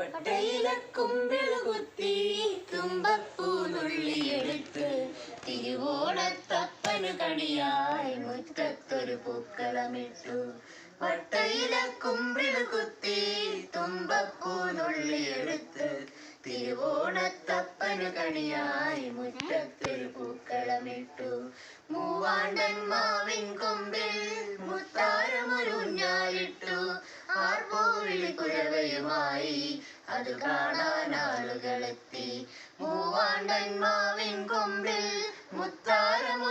വട്ടയിലക്കുമ്പിളുകുത്തി തുമ്പപ്പൂനുള്ളിയെടുത്ത് തിരുവോണത്തപ്പനു കണിയായി മുറ്റത്തൊരു പൂക്കളമിട്ടു വട്ടയിലക്കുമ്പിളുകുത്തി തുമ്പപ്പൂനുള്ളിയെടുത്ത് തിരുവോണത്തപ്പനു കണിയായി മുറ്റത്തൊരു പൂക്കളമിട്ടു മൂവാണ്ടൻ മാവിൻ കൊമ്പിൽ കുരവയുമായി അത് കാണാൻ ആളുകളെത്തി മൂവാണ്ടന്മാവിൻ കൊമ്പിൽ മുത്താരമൊരുഞ്ഞാലിട്ടു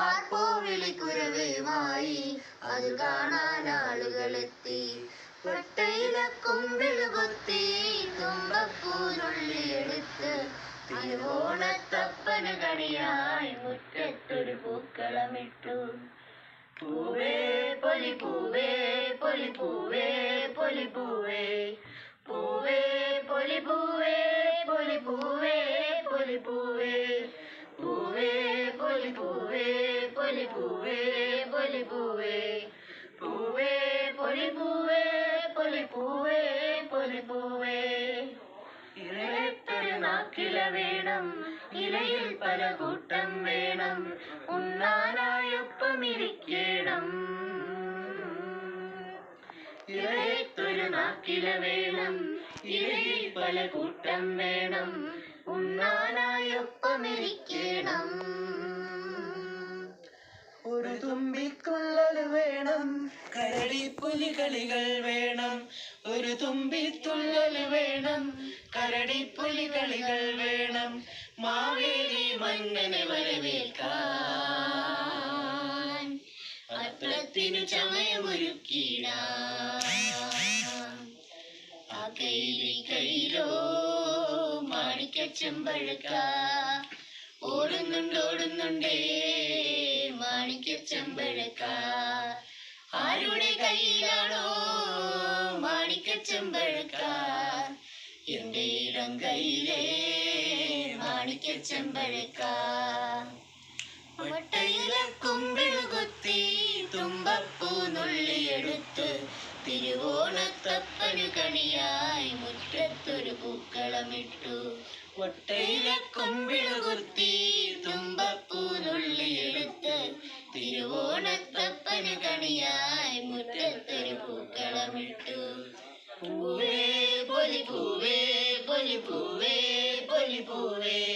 ആർപ്പോ വിളിക്കുരവേമായി അത് കാണാൻ ആളുകളെത്തി പൊട്ടയിലെ കൊമ്പിൽ കൊത്തി തുമ്പപ്പൂനുള്ളിയെടുത്ത് തിരുവോണത്തപ്പന് കണിയായി മുറ്റത്തൊരു പൂക്കളമിട്ടു പൂവേ പൊലി പൂവേ പൊലി പൂവേ. പൊലി പൂവേ പൂവേ പൊലി പൂവേ പൊലി പൂവേ പൊലി പൂവേ. പൂവേ പൊലി പൂവേ പൊലി പൂവേ പൊലി പൂവേ. പൂവേ പൊലി പൂവേ പൊലി പൂവേ പൊലി പൂവേ. ഇരത്തൊരു നാക്കില വേണം ഇലയിൽ പല കൂട്ടം വേണം ഉണ്ണാനായൊപ്പമിരിക്കണം. ഇരത്തൊരു നാക്കില വേണം. ഇലയിൽ പല കൂട്ടം വേണം. ഉണ്ണാനായൊപ്പമിരിക്കണം. ഒരു തുമ്പിക്കുള്ളൽ വേണം. കരടി പുലികളികൾ വേണം. ഒരു തുമ്പിത്തുള്ളൽ വേണം. കരടി പുലികളികൾ വേണം. മാവേലി മന്നനെ വരവേൽക്കാൻ. അത്രത്തിനു ചമയമൊരുക്കിട കൈലി കൈലോ മാണിക്ക ചെമ്പഴക്ക ഓടുന്നുണ്ട് ഓടുന്നുണ്ടേ മാണിക്ക ചെമ്പഴക്ക ആരുടെ കയ്യിലാണോ മാണിക്ക ചെമ്പഴക്ക എന്റെ ഇടം കയ്യിലേ മാണിക്ക ചെമ്പഴക്ക ഒട്ടയിലെ കുമ്പിളുകുത്തി തുമ്പപ്പൂ നുള്ളിയെടുത്ത് തിരുവോണത്തപ്പനു കണിയായി മുറ്റത്തൊരു പൂക്കളമിട്ടു. ഒട്ടയിലെ കുമ്പിളുകുത്തി തുമ്പപ്പൂതുള്ളിയെടുത്ത് തിരുവോണത്തപ്പനു കണിയായി മുറ്റത്തൊരു പൂക്കളമിട്ടു. പൂവേ പൊലി പൂവേ പൊലി പൂവേ പൊലി പൂവേ.